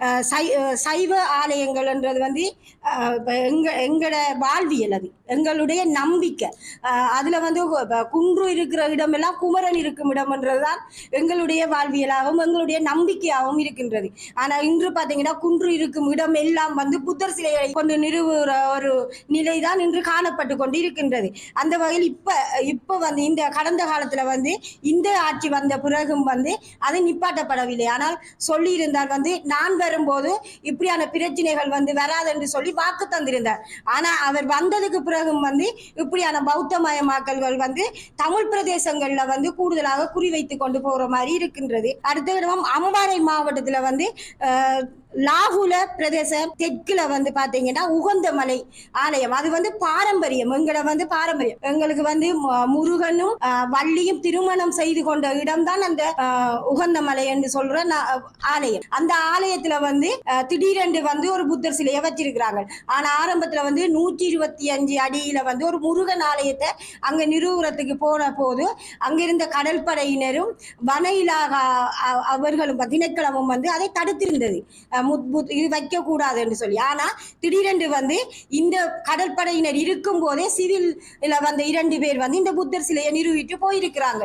சை- சைவ ஆலயங்கள்ன்றது வந்து எங்க எங்களோட வாழ்வியல் அது. எங்களுடைய நம்பிக்கை. அதில் வந்து குன்று இருக்கிற இடமெல்லாம் குமரன் இருக்கும் இடம்ன்றதுதான் எங்களுடைய வாழ்வியலாகவும் எங்களுடைய நம்பிக்கையாகவும் இருக்கின்றது. ஆனால் இன்று பார்த்தீங்கன்னா குன்று இருக்கும் இடம் எல்லாம் வந்து புத்தர் சிலையை கொண்டு நிறுவுற ஒரு நிலை தான் இன்று காணப்பட்டு கொண்டு இருக்கின்றது. அந்த வகையில் இப்போ இப்போ வந்து இந்த கடந்த காலத்தில் வந்து இந்த ஆட்சி வந்த பிறகும் வந்து அது நிப்பாட்டப்படவில்லை. ஆனால் சொல்லியிருந்தால் வந்து நான் வரும்போது இப்படியான பிரச்சனைகள் வந்து வராது என்று சொல்லி வாக்கு தந்திருந்தார். ஆனா அவர் வந்ததுக்கு பிறகும் வந்து இப்படியான பௌத்தமயமாக்கல்கள் வந்து தமிழ் பிரதேசங்கள்ல வந்து கூடுதலாக குறிவைத்து கொண்டு போற மாதிரி இருக்கின்றது. அடுத்த இடம் அம்பாறை மாவட்டத்துல வந்து லாகுல பிரதேசம் தெற்குல வந்து பாத்தீங்கன்னா உகந்தமலை ஆலயம். அது வந்து பாரம்பரியம். எங்களை வந்து பாரம்பரியம். எங்களுக்கு வந்து முருகனும் வள்ளியும் திருமணம் செய்து கொண்ட இடம்தான் அந்த உகந்த உகந்தமலை என்று சொல்ற ஆலயம். அந்த ஆலயத்துல வந்து திடீரென்று வந்து ஒரு புத்தர் சிலையை வச்சிருக்கிறாங்க ஆனா ஆரம்பத்துல வந்து நூற்றி இருபத்தி அஞ்சு அடியில வந்து ஒரு முருகன் ஆலயத்தை அங்க நிறுவுறதுக்கு போன போது அங்கிருந்த கடற்படையினரும் வன இலாகா அவர்களும் திணைக்களமும் வந்து அதை தடுத்திருந்தது. முத்- இது வைக்க கூடாது என்று சொல்லி. ஆனா திடீரென்று வந்து இந்த கடற்படையினர் இருக்கும் போதே சிவில் வந்த இரண்டு பேர் வந்து இந்த புத்தர் சிலையை நிறுவிட்டு போயிருக்கிறாங்க